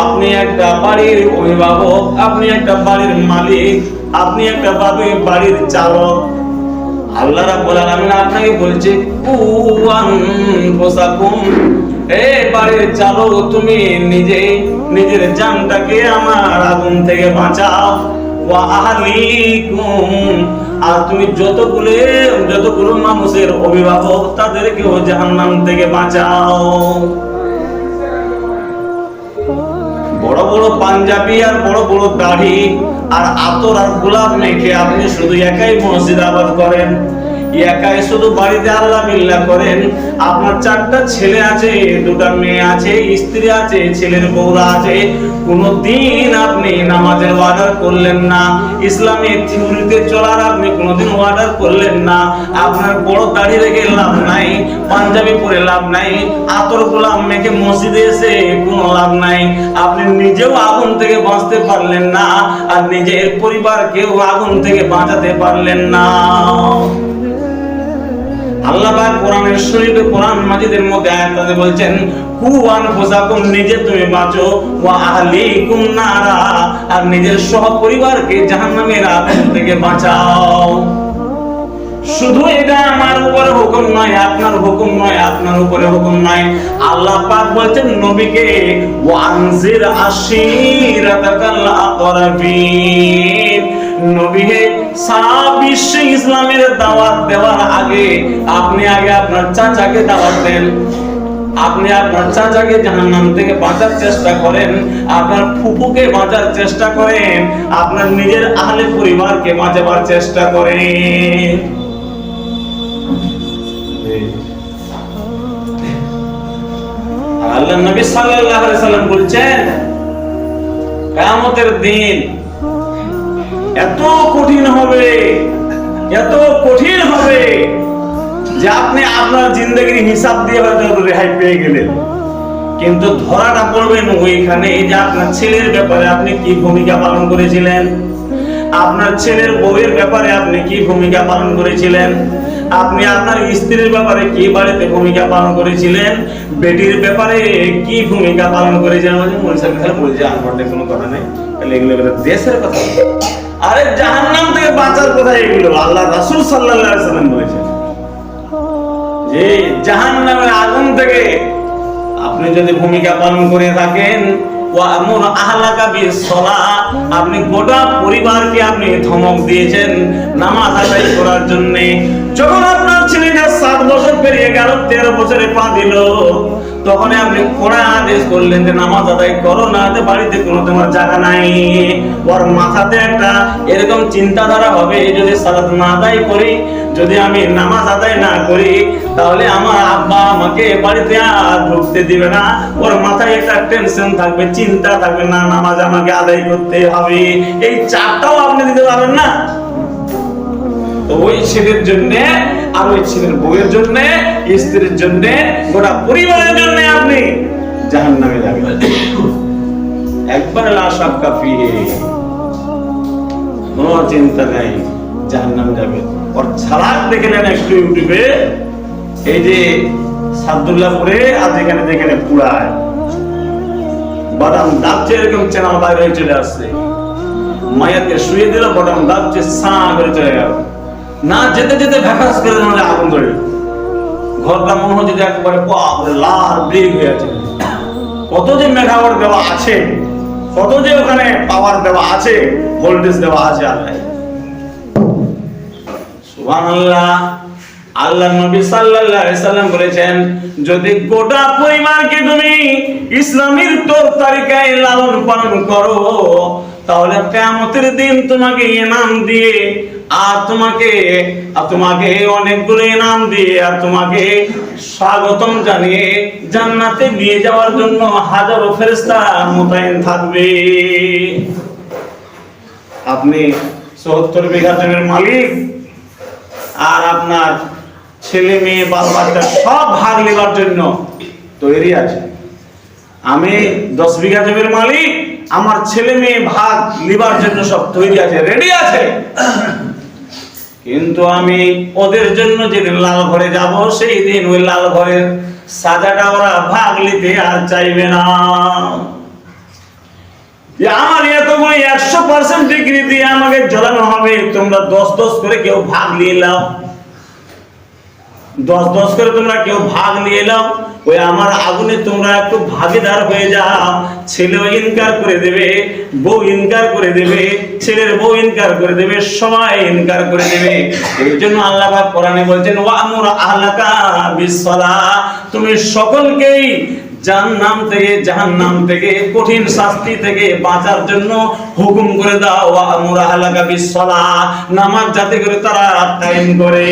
আপনি একটা বাড়ির অভিভাবক, আপনি একটা বাড়ির মালিক, আপনি একটা বাড়ির চালক। আল্লাহ রাব্বুল আলামিন আপনাকে বলছে, কুয়ান পোসাকুম এ বাড়ির চালক, তুমি নিজে, নিজের জানটাকে আমার আগুন থেকে বাঁচাও। ওয়া আহলিকুম। আর তুমি যতগুলো যতগুলো মানুষের অভিভাবক, তাদেরকেও জাহান্নাম থেকে বাঁচাও। বড় বড় পাঞ্জাবি আর বড় বড় দাড়ি আর আতর আর গোলাপ মেখে আপনি শুধু একাই মসজিদ আবাদ করেন। একাই শুধু বাড়িতে আল্লাহ বিল্লাহ করেন। আপনার চারটা ছেলে আছে, দুটা মেয়ে আছে, স্ত্রী আছে, ছেলের বউরা আছে। কোনদিন আপনি নামাজের অর্ডার করলেন না। ইসলামী থিওরিতে চলার আপনি কোনোদিন অর্ডার করলেন না। আপনার বড় দাড়ি রেখে লাভ নাই, পাঞ্জাবি পরে লাভ নাই, আতর গোলাম মেখে মসজিদে এসে কোনো লাভ নাই। আপনি নিজেও আগুন থেকে বাঁচতে পারলেন না, আর নিজের পরিবারকেও আগুন থেকে বাঁচাতে পারলেন না। আল্লাহ পাক কোরআনের শরীফে কোরআন মাজিদের মধ্যে আয়াতে বলছেন কু আনফুসাকুম নিজে তুমি বাঁচো, ওয়া আহলিকুম নারা, আর নিজের সহ পরিবারকে জাহান্নামের আগুন থেকে বাঁচাও। শুধু এটা আমার উপরে হুকুম নয়, আপনার হুকুম নয়, আপনার উপরে হুকুম নয়। আল্লাহ পাক বলছেন, নবীকে, ওয়ানজির আশিরাতাকাল আকরাবিন। নবী হে, সারা বিশ্বে ইসলামের দাওয়াত দেওয়ার আগে, আপনি আগে আপনার চাচাকে দাওয়াত দেন। আপনি আপনার চাচাকে জাহান্নাম থেকে বাঁচার চেষ্টা করেন, আপনার ফুপুকে বাঁচার চেষ্টা করেন, আপনার নিজের আহলে পরিবারকে বাঁচাবার চেষ্টা করেন। আল্লাহ নবী সাল্লাল্লাহু আলাইহি সাল্লাম বলছেন, কিয়ামতের দিন এত কঠিন হবে, এত কঠিন হবে যে আপনি আপনার জিন্দগির হিসাব দিয়ে হয়তো রেহাই পেয়ে গেলেন। কিন্তু ধরাটা পড়বেন ওইখানে এই যে আপনার ছেলের ব্যাপারে আপনি কি ভূমিকা পালন করেছিলেন? আপনার ছেলের বউয়ের ব্যাপারে আপনি কি ভূমিকা পালন করেছিলেন? আপনি আপনার স্ত্রীর ব্যাপারে কি বাড়িতে ভূমিকা পালন করেছিলেন? বেটির ব্যাপারে কি ভূমিকা পালন করেছিলেন? বলছে মনীষা খালি বলছে আমার কোনো কথা নেই। তাহলে এগুলো দেশের কথা। আরে জাহান্নাম থেকে বাঁচার কথা এগুলো। আল্লাহ রাসূল আলাইহি সাল্লাম বলেছেন। যে জাহান্নামের আগুন থেকে আপনি যদি ভূমিকা পালন করে থাকেন আপনি গোটা পরিবারকে আপনি ধমক দিয়েছেন নামাজ আদায় করার জন্য। যখন আপনার ছেলেটা সাত বছর পেরিয়ে গেল, তেরো বছরে পা দিল তখন আপনি আদেশ করলেন যে, নামাজ আদায় করো না বাড়িতে কোনো তোমার জায়গা নাই। ওর মাথাতে একটা এরকম চিন্তাধারা হবে, যদি সালাত না আদায় করি, যদি আমি নামাজ আদায় না করি, তাহলে আমার আব্বা আমাকে বাড়িতে আর ঢুকতে দিবে না। ওর মাথায় একটা টেনশন থাকবে, চিন্তা থাকবে, না, নামাজ আমাকে আদায় করতে হবে। এই চাপটাও আপনি দিতে পারবেন না। ওই ছেলের আর ওই ছেলের বউয়ের জন্য, স্ত্রীর জন্য, গোটা পরিবারের জন্য আপনি জাহান নামে যাবেন। একবার কোনো চিন্তা নাই জাহান নামে যাবে ওর ছালাক দেখে নেন একটু ইউটিউবে। এই যে সাবদুল্লাহপুরে আর যেখানে যেখানে পুরায়। বাদাম দাবছে এরকম চ্যানেল বাইরে চলে আসছে। মায়াকে শুয়ে দিল, বাদাম দাবছে সা করে চলে গেল। না যেতে যেতে ভ্যাকাস করে মানে আগুন ধরে ঘরটা মনে হচ্ছে যে একবারে বাপরে লাল ব্রিক হয়ে আছে। কত যে মেগাওয়াট দেওয়া আছে, কত যে ওখানে পাওয়ার দেওয়া আছে ভোল্টেজ দেওয়া আছে আল্লাহ। সুবহানাল্লাহ। আল্লাহ নবী সাল্লাল্লাহু সাল্লাম বলেছেন, যদি গোটা পরিবারকে তুমি ইসলামের তোর তালিকায় লালন পালন করো, তাহলে কিয়ামতের দিন তোমাকে ইনাম দিয়ে, আর তোমাকে আর তোমাকে অনেকগুলো ইনাম দিয়ে, আর তোমাকে স্বাগতম জানিয়ে জান্নাতে নিয়ে যাওয়ার জন্য হাজারো ফেরেশতা মোতায়েন থাকবে। আপনি সত্তর বিঘা জমির মালিক, আর আপনার ছেলে মেয়ে বাল বাচ্চা সব ভাগ নেবার জন্য তৈরি আছে। আমি দশ বিঘা জমির মালিক, আমার ছেলে মেয়ে ভাগ লিবার জন্য সব তৈরি আছে রেডি আছে। কিন্তু আমি ওদের জন্য যেদিন লাল ঘরে যাব, সেই দিন ওই লাল ঘরের সাজাটা ওরা ভাগ নিতে আর চাইবে না। আমার এতগুলো একশো পার্সেন্ট ডিগ্রি দিয়ে আমাকে জ্বলানো হবে, তোমরা দশ দশ করে কেউ ভাগ নিয়ে নাও। দশ দশ করে তোমরা কেউ ভাগ নিয়ে নাও, ওই আমার আগুনে তোমরা একটু ভাগিদার হয়ে যাও। ছেলেও ইনকার করে দেবে, বউ ইনকার করে দেবে, ছেলের বউ ইনকার করে দেবে, সবাই ইনকার করে দেবে। এই জন্য আল্লাহ পাক কোরআনে বলছেন ওয়ামুর আহলাকা বিসসালা তুমি সকলকেই জাহান্নাম থেকে জাহান্নাম থেকে, কঠিন শাস্তি থেকে বাঁচার জন্য হুকুম করে দাও ওয়ামুর আহলাকা বিসসালা নামাজ যাতে করে তারা কায়েম করে।